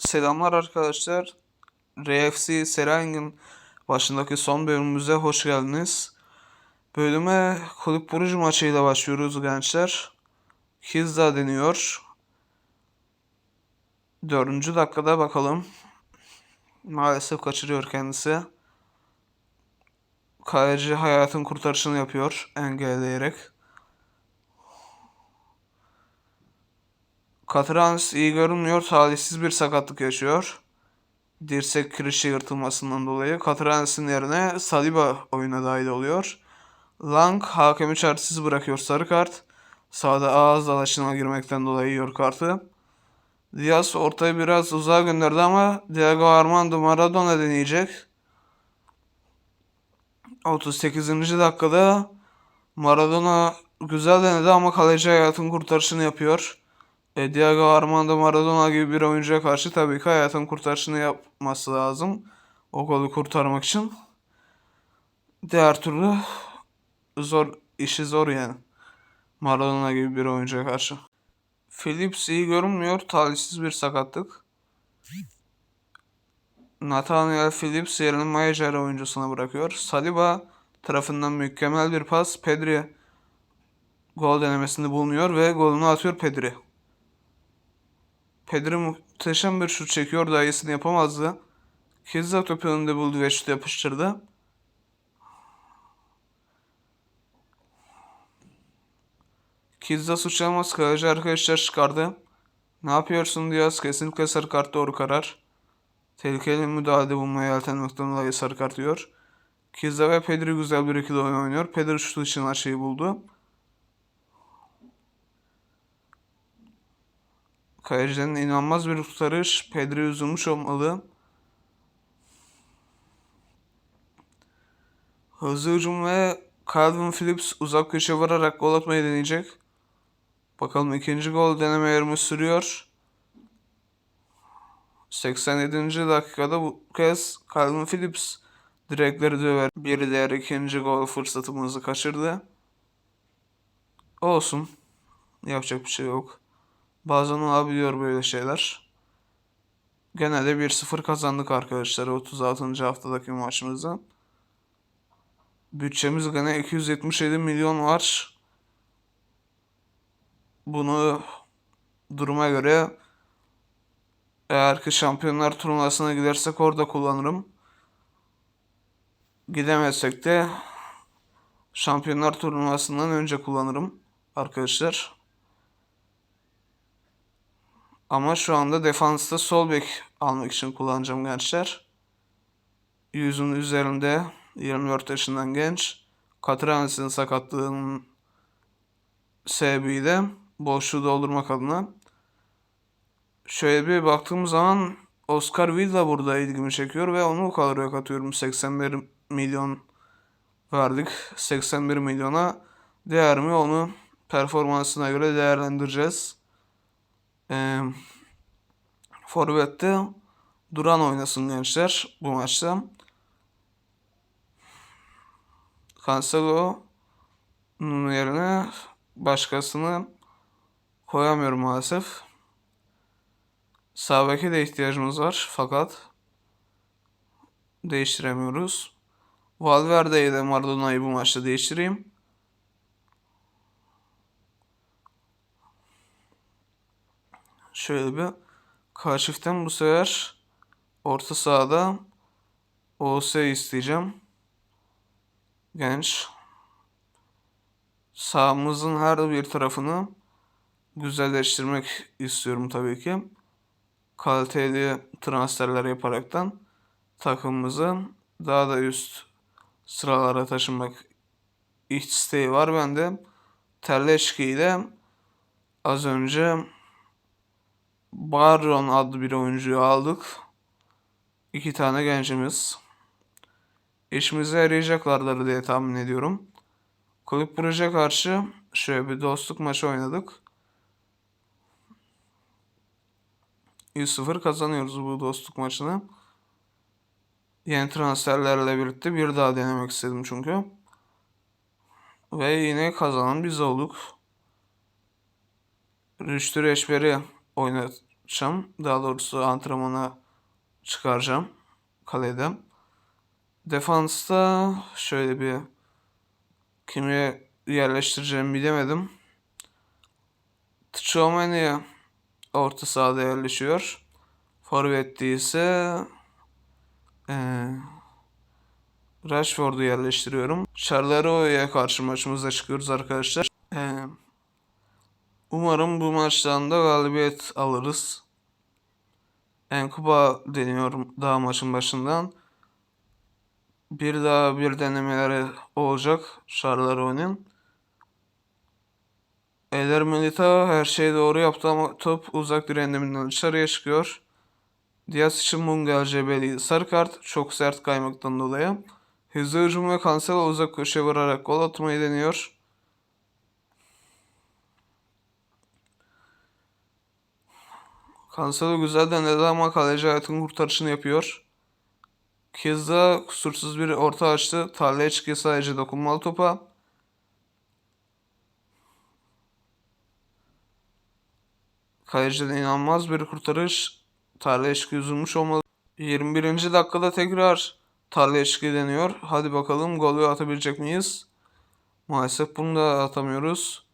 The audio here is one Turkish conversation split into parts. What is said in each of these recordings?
Selamlar arkadaşlar. RFC Serengin başındaki son bölümümüze hoş geldiniz. Bölüme kulüp burucu maçıyla başlıyoruz gençler. Kizza deniyor. Dördüncü dakikada bakalım. Maalesef kaçırıyor kendisi. Kaleci hayatın kurtarışını yapıyor engelleyerek. Katrans iyi görünmüyor. Talihsiz bir sakatlık yaşıyor. Dirsek kirişi yırtılmasından dolayı. Katrans'ın yerine Saliba oyuna dahil oluyor. Lang hakemi çaresiz bırakıyor sarı kart. Sağda ağız dalaşına girmekten dolayı yiyor kartı. Diaz ortayı biraz uzağa gönderdi ama Diego Armando Maradona deneyecek. 38. dakikada Maradona güzel denedi ama kaleci hayatın kurtarışını yapıyor. E, Diego Armando Maradona gibi bir oyuncuya karşı tabii ki hayatın kurtarışını yapması lazım. O golü kurtarmak için. Diğer türlü zor işi zor yani. Maradona gibi bir oyuncuya karşı. Phillips iyi görünmüyor. Talihsiz bir sakatlık. Nathaniel Phillips yerini Mayer oyuncusuna bırakıyor. Saliba tarafından mükemmel bir pas. Pedri gol denemesinde bulunuyor ve golünü atıyor Pedri. Pedri muhteşem bir şut çekiyor. Daha iyisini yapamazdı. Kizza topu önünde buldu ve şut yapıştırdı. Kizza suçlamaz. Kaleci arkadaşlar çıkardı. Ne yapıyorsun Diaz? Kesinlikle sarı kart doğru karar. Tehlikeli müdahale bulmaya yeltenmekten dolayı sarı kart diyor. Kizza ve Pedri güzel bir ikili oyun oynuyor. Pedri şut için açıyı buldu. Kalecinin inanılmaz bir kurtarış. Pedri üzülmüş olmalı. Hızlı hücum ve Calvin Phillips uzak köşe vurarak gol atmayı deneyecek. Bakalım ikinci gol denemelerimiz sürüyor. 87. dakikada bu kez Calvin Phillips direkleri döver. Bir diğer ikinci gol fırsatımızı kaçırdı. Olsun. Yapacak bir şey yok. Bazen olabiliyor böyle şeyler. Genelde 1-0 kazandık arkadaşlar 36. haftadaki maçımızda. Bütçemiz gene 277 milyon var. Bunu duruma göre eğer ki şampiyonlar turnuvasına gidersek orada kullanırım. Gidemezsek de şampiyonlar turnuvasından önce kullanırım arkadaşlar. Ama şu anda defansta sol bek almak için kullanacağım gençler. Yüzün üzerinde 24 yaşından genç. Katranis'in sakatlığının sebebiyle boşluğu doldurmak adına. Şöyle bir baktığım zaman Oscar Villa burada ilgimi çekiyor ve onu kadroya katıyorum. 81 milyon verdik. 81 milyona değer mi onu performansına göre değerlendireceğiz. Ee, Forvet'te Duran oynasın gençler bu maçta. Cancelo'nun yerine başkasını koyamıyorum maalesef. Sağ de ihtiyacımız var fakat değiştiremiyoruz. Valverde ile Maradona'yı bu maçta değiştireyim. Şöyle bir kaşiften bu sefer orta sahada OS isteyeceğim. Genç. Sağımızın her bir tarafını güzelleştirmek istiyorum tabii ki. Kaliteli transferler yaparaktan takımımızı daha da üst sıralara taşımak isteği var bende. Terleşki ile az önce Baron adlı bir oyuncuyu aldık. İki tane gencimiz. İşimize yarayacaklardır diye tahmin ediyorum. Kulüp Brugge'e karşı şöyle bir dostluk maçı oynadık. 100-0 kazanıyoruz bu dostluk maçını. Yeni transferlerle birlikte bir daha denemek istedim çünkü. Ve yine kazanan biz olduk. Rüştü Reçber'i oynat yapacağım. Daha doğrusu antrenmana çıkaracağım kalede. Defansta şöyle bir kimi yerleştireceğimi bilemedim. Tchouameni orta sahada yerleşiyor. Forvet'te ise eee Rashford'u yerleştiriyorum. Charleroi karşı maçımıza çıkıyoruz arkadaşlar. Eee, umarım bu maçtan da galibiyet alırız. Enkuba deniyorum daha maçın başından. Bir daha bir denemeleri olacak Charleroi. Eder Militao her şeyi doğru yaptı ama top uzak direğin dibinden dışarıya çıkıyor. Diaz için Mungal Cebeli sarı kart çok sert kaymaktan dolayı. Hızlı hücum ve Cancelo uzak köşe vurarak gol atmayı deniyor. Cancelo güzel denedi ama kaleci hayatın kurtarışını yapıyor. Keza kusursuz bir orta açtı. Tarlaya çıkıyor sadece dokunmalı topa. Kaleciden inanılmaz bir kurtarış. Tarlaya çıkıyor üzülmüş olmalı. 21. dakikada tekrar tarlaya çıkıyor deniyor. Hadi bakalım golü atabilecek miyiz? Maalesef bunu da atamıyoruz.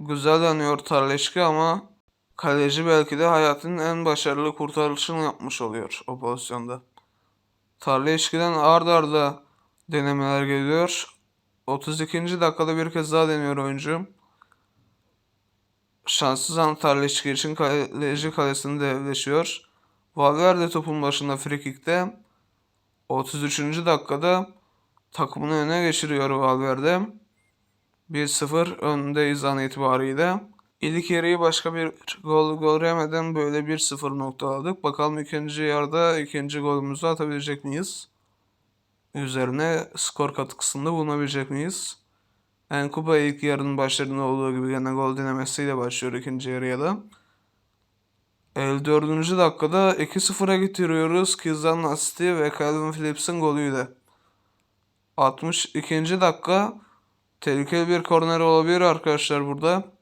Güzel dönüyor Tarleşki ama kaleci belki de hayatının en başarılı kurtarışını yapmış oluyor o pozisyonda. Tarleşki'den ard arda denemeler geliyor. 32. dakikada bir kez daha deniyor oyuncu. Şanssız an Tarleşki için kaleci kalesini devleşiyor. Valverde topun başında frikikte. 33. dakikada takımını öne geçiriyor Valverde. 1-0 öndeyiz an itibariyle. İlk yarıyı başka bir gol göremeden böyle 1-0 noktaladık. Bakalım ikinci yarıda ikinci golümüzü atabilecek miyiz? Üzerine skor katkısında bulunabilecek miyiz? Enkuba ilk yarının başlarında olduğu gibi gene gol denemesiyle başlıyor ikinci yarıya da. 54. dakikada 2-0'a getiriyoruz. Kizan'ın asisti ve Calvin Phillips'in golüyle. 62. dakika tehlikeli bir korner olabilir arkadaşlar burada.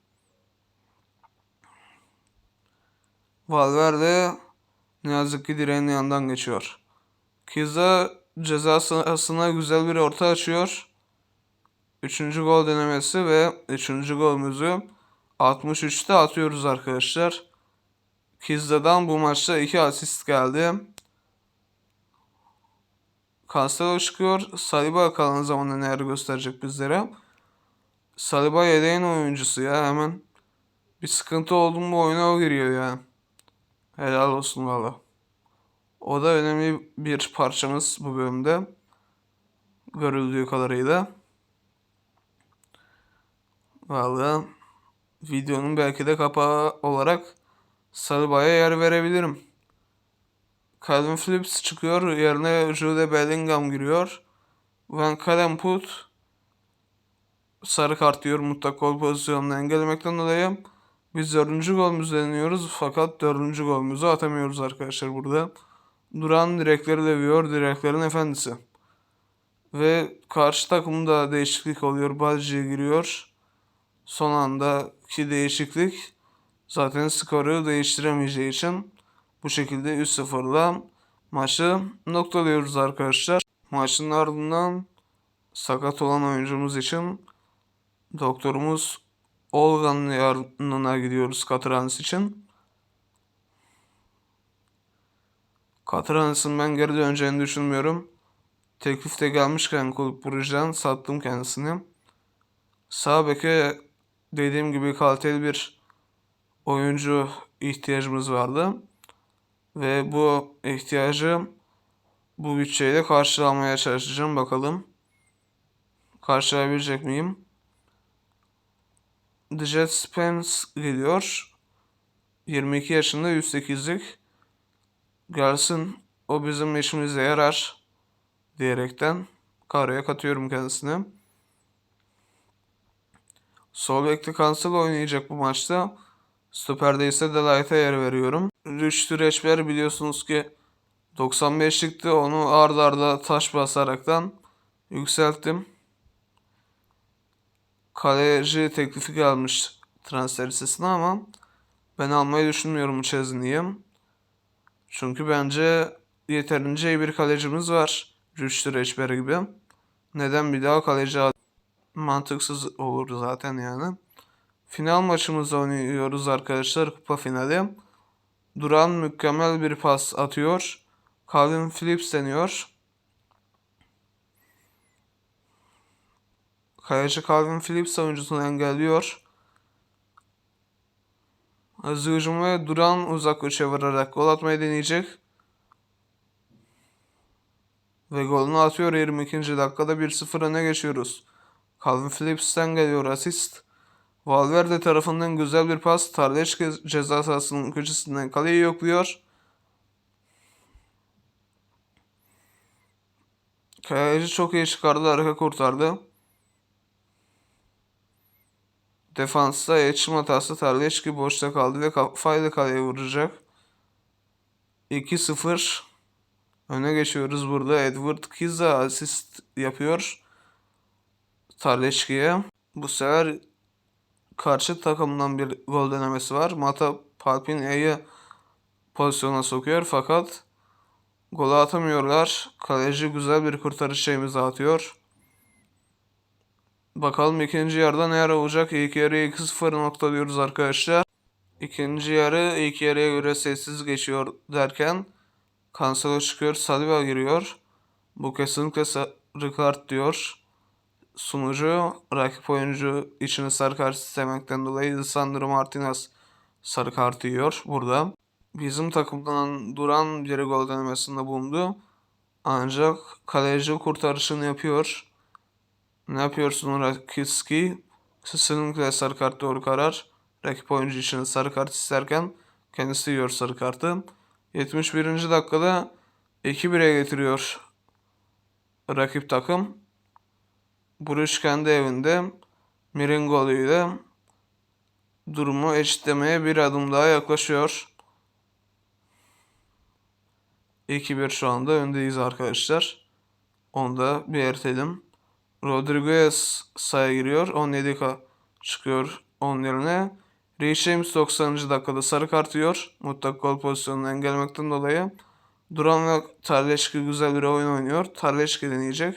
Valverde ne yazık ki direğin yanından geçiyor. Kiza ceza sahasına güzel bir orta açıyor. Üçüncü gol denemesi ve üçüncü golümüzü 63'te atıyoruz arkadaşlar. Kizza'dan bu maçta iki asist geldi. Cancelo çıkıyor. Saliba kalan zamanda neler gösterecek bizlere. Saliba yedeğin oyuncusu ya hemen. Bir sıkıntı oldu mu oyuna o giriyor ya. Helal olsun valla. O da önemli bir parçamız bu bölümde. Görüldüğü kadarıyla. Valla videonun belki de kapağı olarak Saliba'ya yer verebilirim. Calvin Phillips çıkıyor. Yerine Jude Bellingham giriyor. Van Kalemput sarı kart diyor mutlak gol pozisyonunu engellemekten dolayı. Biz dördüncü golümüzü deniyoruz fakat dördüncü golümüzü atamıyoruz arkadaşlar burada. Duran direkleri dövüyor. Direklerin efendisi. Ve karşı takımda değişiklik oluyor. Balci'ye giriyor. Son andaki değişiklik zaten skoru değiştiremeyeceği için bu şekilde 3-0'la maçı noktalıyoruz arkadaşlar. Maçın ardından sakat olan oyuncumuz için doktorumuz Olga'nın yanına gidiyoruz Katranis için. Katranis'in ben geri döneceğini düşünmüyorum. Teklif de gelmişken kulüp Brugge'den sattım kendisini. Sağ beke dediğim gibi kaliteli bir oyuncu ihtiyacımız vardı. Ve bu ihtiyacı bu bütçeyle karşılamaya çalışacağım. Bakalım karşılayabilecek miyim? The Spence geliyor. 22 yaşında 108'lik. Gelsin o bizim işimize yarar diyerekten karaya katıyorum kendisine. Sol bekte Cancelo oynayacak bu maçta. Stoper'de ise Delight'a yer veriyorum. Rüştü Reçber biliyorsunuz ki 95'likti. Onu ard arda taş basaraktan yükselttim. Kaleci teklifi gelmiş transfer listesine ama Ben almayı düşünmüyorum Chesney'i. Çünkü bence yeterince iyi bir kalecimiz var. Rüştü Reçber gibi. Neden bir daha kaleci al- mantıksız olur zaten yani. Final maçımızda oynuyoruz arkadaşlar. Kupa finali. Duran mükemmel bir pas atıyor. Calvin Phillips deniyor. Kaleci Calvin Phillips oyuncusunu engelliyor. Hızlı hücum ve Duran uzak uça vurarak gol atmayı deneyecek. Ve golünü atıyor 22. dakikada 1-0 öne geçiyoruz. Calvin Phillips'ten geliyor asist. Valverde tarafından güzel bir pas. Tardeşke ceza sahasının köşesinden kaleyi yokluyor. Kaleci çok iyi çıkardı. Arka kurtardı. Defansta iletişim hatası Tardeşki boşta kaldı ve kafayla kaleye vuracak. 2-0 öne geçiyoruz burada. Edward Kiza asist yapıyor. Tardeşki'ye. Bu sefer karşı takımdan bir gol denemesi var. Mata Palpinia'yı pozisyona sokuyor fakat golü atamıyorlar. Kaleci güzel bir kurtarış imza atıyor. Bakalım ikinci yarıda neler olacak. İlk yarıyı 2-0 noktalıyoruz arkadaşlar. İkinci yarı ilk yarıya göre sessiz geçiyor derken Cancelo çıkıyor, Saliba giriyor. Bu kesinlikle sarı kart diyor. Sunucu rakip oyuncu içine sarı kart istemekten dolayı Lisandro Martinez sarı kartı yiyor burada. Bizim takımdan duran bir gol denemesinde bulundu. Ancak kaleci kurtarışını yapıyor. Ne yapıyorsun Rakiski? Kesinlikle sarı kart doğru karar. Rakip oyuncu için sarı kart isterken kendisi yiyor sarı kartı. 71. dakikada 2-1'e getiriyor rakip takım. Bruges kendi evinde Mirin golüyle durumu eşitlemeye bir adım daha yaklaşıyor. 2-1 şu anda öndeyiz arkadaşlar. Onu da belirtelim. Rodriguez sahaya giriyor. 17K çıkıyor onun yerine. Reece James 90. dakikada sarı kart yiyor. Mutlak gol pozisyonunu engellemekten dolayı. Duran ve Tarleşki güzel bir oyun oynuyor. Tarleşki deneyecek.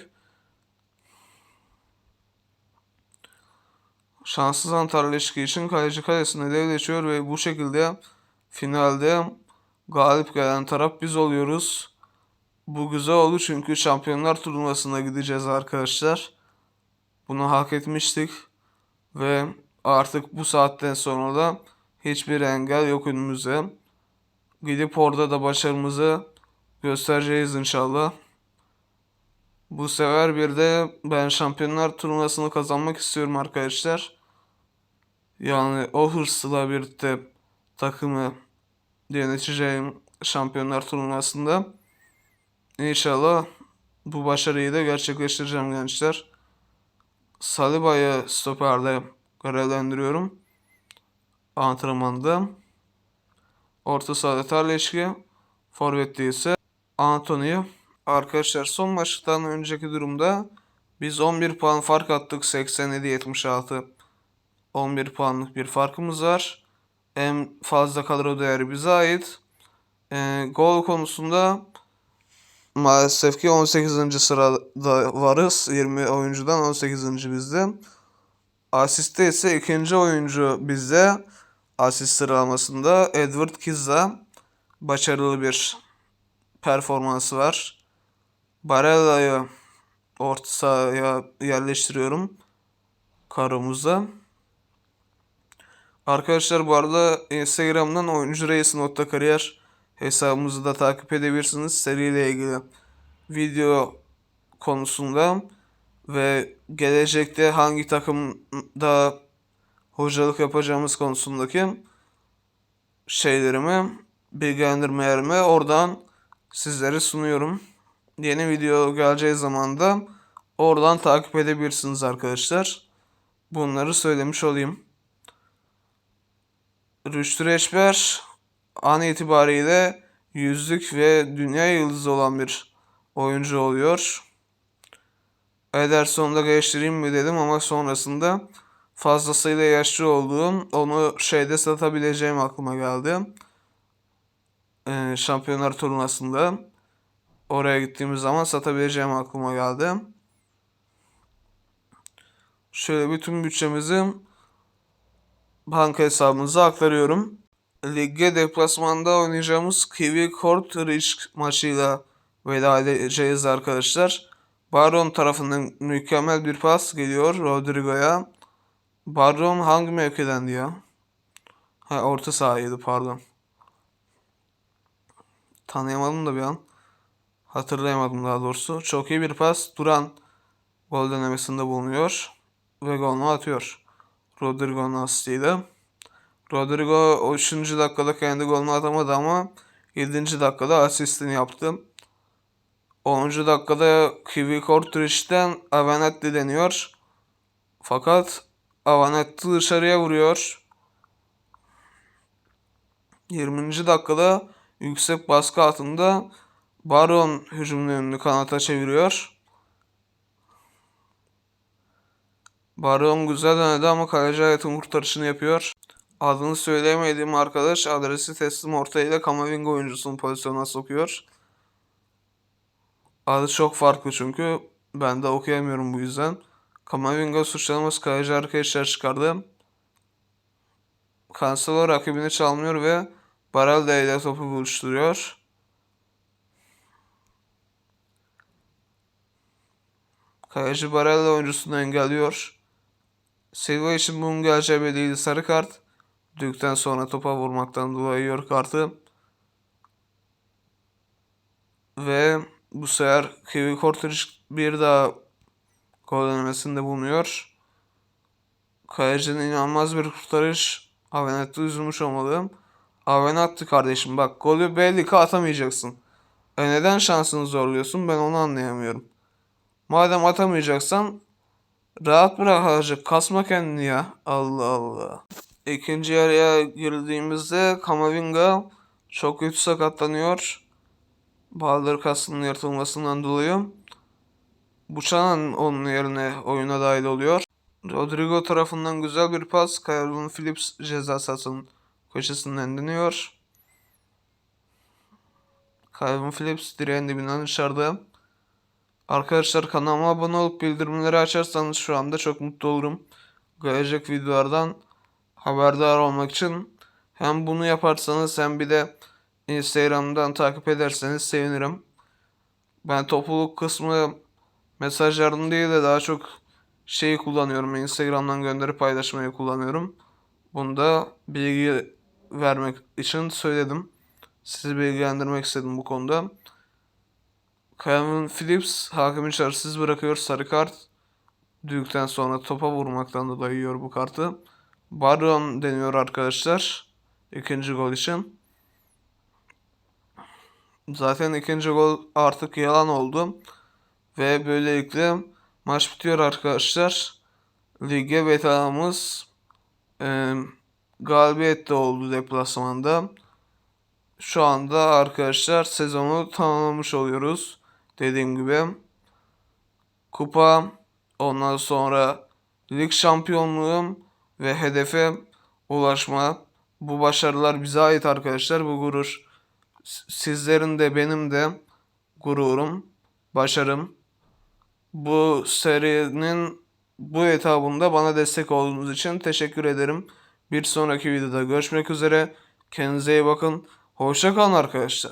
Şanssız an Tarleşki için kaleci kalesine devleşiyor ve bu şekilde finalde galip gelen taraf biz oluyoruz. Bu güzel oldu çünkü şampiyonlar turnuvasına gideceğiz arkadaşlar. Bunu hak etmiştik. Ve artık bu saatten sonra da hiçbir engel yok önümüze. Gidip orada da başarımızı göstereceğiz inşallah. Bu sefer bir de ben şampiyonlar turnuvasını kazanmak istiyorum arkadaşlar. Yani o hırsla birlikte takımı yöneteceğim şampiyonlar turnuvasında. İnşallah bu başarıyı da gerçekleştireceğim gençler. Saliba'yı stoperde görevlendiriyorum. Antrenmanda. Orta sahada Tarleşki. Forvet'te ise Antonio. Arkadaşlar son maçtan önceki durumda biz 11 puan fark attık 87-76. 11 puanlık bir farkımız var. En fazla kadro değeri bize ait. E, gol konusunda maalesef ki 18. sırada varız. 20 oyuncudan 18. bizde. Asiste ise ikinci oyuncu bizde. Asist sıralamasında Edward Kizza başarılı bir performansı var. Barella'yı orta sahaya yerleştiriyorum. Karomuzda. Arkadaşlar bu arada Instagram'dan oyuncu reis nokta kariyer hesabımızı da takip edebilirsiniz. Seriyle ilgili video konusunda ve gelecekte hangi takımda hocalık yapacağımız konusundaki şeylerimi, bilgilendirmelerimi oradan sizlere sunuyorum. Yeni video geleceği zaman da oradan takip edebilirsiniz arkadaşlar. Bunları söylemiş olayım. Rüştü Reçber an itibariyle yüzlük ve dünya yıldızı olan bir oyuncu oluyor. Ederson'u da geliştireyim mi dedim ama sonrasında fazlasıyla yaşlı olduğum onu şeyde satabileceğim aklıma geldi. Ee, şampiyonlar turnuvasında oraya gittiğimiz zaman satabileceğim aklıma geldi. Şöyle bütün bütçemizi banka hesabımıza aktarıyorum. Ligde deplasmanda oynayacağımız Kiwi Court Risk maçıyla veda edeceğiz arkadaşlar. Baron tarafından mükemmel bir pas geliyor Rodrigo'ya. Baron hangi mevkidendi ya? Ha orta sahaydı pardon. Tanıyamadım da bir an. Hatırlayamadım daha doğrusu. Çok iyi bir pas. Duran gol denemesinde bulunuyor. Ve golünü atıyor. Rodrigo'nun asistiyle. Rodrigo 3. dakikada kendi golünü atamadı ama 7. dakikada asistini yaptı. 10. dakikada Kiwi Kortrich'ten Avanetti deniyor. Fakat Avanetti dışarıya vuruyor. 20. dakikada yüksek baskı altında Baron hücum yönünü kanata çeviriyor. Baron güzel denedi ama kaleci hayatın kurtarışını yapıyor. Adını söyleyemediğim arkadaş adresi teslim ortayla Kamavinga oyuncusunu pozisyona sokuyor. Adı çok farklı çünkü ben de okuyamıyorum bu yüzden. Kamavinga suçlaması kaleci arkadaşlar çıkardı. Cancelo rakibini çalmıyor ve Baralda ile topu buluşturuyor. Kaleci Barella oyuncusunu engelliyor. Silva için bunun geleceği belliydi sarı kart. Düdükten sonra topa vurmaktan dolayı yiyor kartı. Ve bu sefer Kiwi Kortric bir daha gol denemesinde bulunuyor. Kalecinin inanılmaz bir kurtarış. Avenetti üzülmüş olmalı. Avenetti kardeşim bak golü belli ki atamayacaksın. E neden şansını zorluyorsun ben onu anlayamıyorum. Madem atamayacaksan rahat bırak azıcık kasma kendini ya. Allah Allah. İkinci yarıya girdiğimizde Kamavinga çok kötü sakatlanıyor. Bağları kasının yırtılmasından dolayı. Buchanan onun yerine oyuna dahil oluyor. Rodrigo tarafından güzel bir pas. Calvin Phillips ceza sahasının köşesinden deniyor. Calvin Phillips direğin dibinden dışarıda. Arkadaşlar kanalıma abone olup bildirimleri açarsanız şu anda çok mutlu olurum. Gelecek videolardan haberdar olmak için hem bunu yaparsanız hem bir de Instagram'dan takip ederseniz sevinirim. Ben topluluk kısmı mesajlarını değil de daha çok şeyi kullanıyorum. Instagram'dan gönderip paylaşmayı kullanıyorum. Bunu da bilgi vermek için söyledim. Sizi bilgilendirmek istedim bu konuda. Calvin Phillips hakemi çaresiz bırakıyor sarı kart. Düdükten sonra topa vurmaktan dolayı yiyor bu kartı. Baron deniyor arkadaşlar. ikinci gol için. Zaten ikinci gol artık yalan oldu. Ve böylelikle maç bitiyor arkadaşlar. Lige betamız e, galibiyet de oldu deplasmanda. Şu anda arkadaşlar sezonu tamamlamış oluyoruz. Dediğim gibi. Kupa ondan sonra lig şampiyonluğum ve hedefe ulaşma. Bu başarılar bize ait arkadaşlar. Bu gurur sizlerin de benim de gururum, başarım. Bu serinin bu etabında bana destek olduğunuz için teşekkür ederim. Bir sonraki videoda görüşmek üzere. Kendinize iyi bakın. Hoşça kalın arkadaşlar.